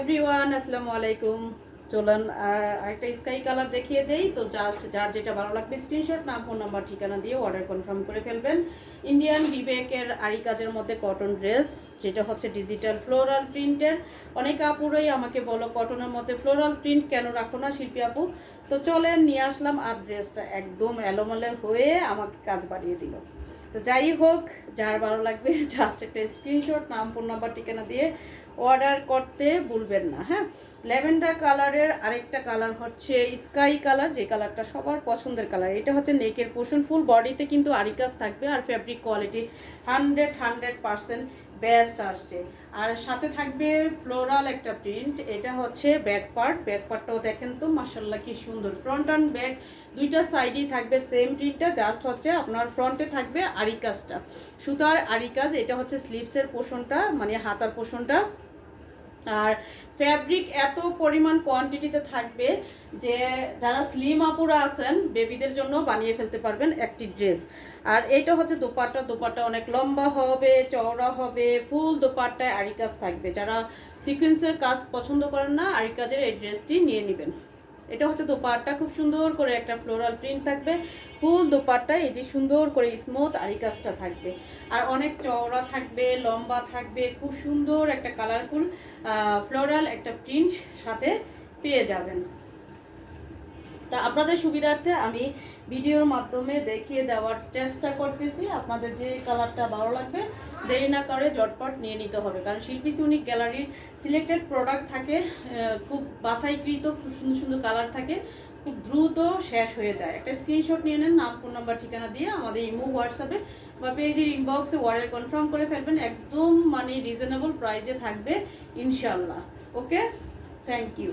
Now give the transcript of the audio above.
Everyone আসসালামু আলাইকুম। চলুন আর আরেকটা স্কাই কালার দেখিয়ে দেই। তো জাস্ট যার যেটা ভালো লাগবে স্ক্রিনশট নাম ফোন নাম্বার ঠিকানা দিয়ে অর্ডার কনফার্ম করে ফেলবেন। ইন্ডিয়ান বিবেকের আরি কাজের মধ্যে কটন ড্রেস যেটা হচ্ছে ডিজিটাল ফ্লোরাল প্রিন্টের অনেক আপুরই আমাকে বলো কটনের মধ্যে ফ্লোরাল প্রিন্ট কেন রাখো না, শিল্পী আপু? তো চলেন, নিয়ে আসলাম আর ড্রেসটা একদম এলোমেলো হয়ে আমাকে কাজ বাড়িয়ে দিল। তো যাই হোক, যার ভালো লাগবে জাস্ট একটা স্ক্রিনশট নাম ফোন নাম্বার ঠিকানা দিয়ে অর্ডার করতে ভুলবেন না হ্যাঁ? ল্যাভেন্ডার কালারের আরেকটা কালার হচ্ছে স্কাই কালার যে কালারটা সবার পছন্দের কালার এটা হচ্ছে নেকের পোষণ ফুল বডিতে কিন্তু আরিকাজ থাকবে আর fabric quality hundred hundred percent best আসছে। আর সাথে থাকবে ফ্লোরাল একটা প্রিন্ট এটা হচ্ছে ব্যাক পার্ট ব্যাক পার্টটাও দেখেন তো মাসাল্লাহ কি সুন্দর। ফ্রন্ট অ্যান্ড ব্যাক দুইটা সাইডই থাকবে সেম প্রিন্টটা জাস্ট হচ্ছে আপনার ফ্রন্টে থাকবে আরিকাজটা। সুতার আরিকাজ, এটা হচ্ছে স্লিভসের পোষণটা মানে হাতার পোষণটা আর ফ্যাব্রিক এত পরিমাণ কোয়ান্টিটিতে থাকবে যে যারা স্লিম আপুরা আছেন বেবিদের জন্য বানিয়ে ফেলতে পারবেন একটি ড্রেস আর এইটা হচ্ছে দোপাট্টা। দোপাট্টা অনেক লম্বা হবে, চওড়া হবে ফুল দোপাট্টায় আরিকাজ থাকবে। যারা সিকুয়েন্সের কাজ পছন্দ করেন না, আরিকাজের এই ড্রেসটি নিয়ে নেবেন। এটা হচ্ছে দোপাট্টা। খুব সুন্দর করে একটা ফ্লোরাল প্রিন্ট থাকবে। ফুল দোপাট্টা, এই যে সুন্দর করে স্মুথ আরি কাজটা থাকবে। আর অনেক চওড়া থাকবে, লম্বা থাকবে, খুব সুন্দর একটা কালারফুল ফ্লোরাল একটা প্রিন্ট সাথে পেয়ে যাবেন। তা আপনাদের সুবিধার্থে আমি ভিডিওর মাধ্যমে দেখিয়ে দেওয়ার চেষ্টা করতেছি। আপনাদের যে কালারটা ভালো লাগবে দেরি না করে জটপট নিয়ে নিতে হবে। কারণ শিল্পী সুনিক গ্যালারির সিলেক্টেড প্রোডাক্ট থাকে খুব বাছাইকৃত, খুব সুন্দর সুন্দর কালার থাকে, খুব দ্রুত শেষ হয়ে যায়। একটা স্ক্রিনশট নিয়ে নেন, নাম ফোন নাম্বার ঠিকানা দিয়ে আমাদের ইমো হোয়াটসঅ্যাপে বা পেজের ইনবক্সে অর্ডার কনফার্ম করে ফেলবেন, একদম মানে রিজনেবল প্রাইজে থাকবে ইনশাল্লাহ ওকে থ্যাংক ইউ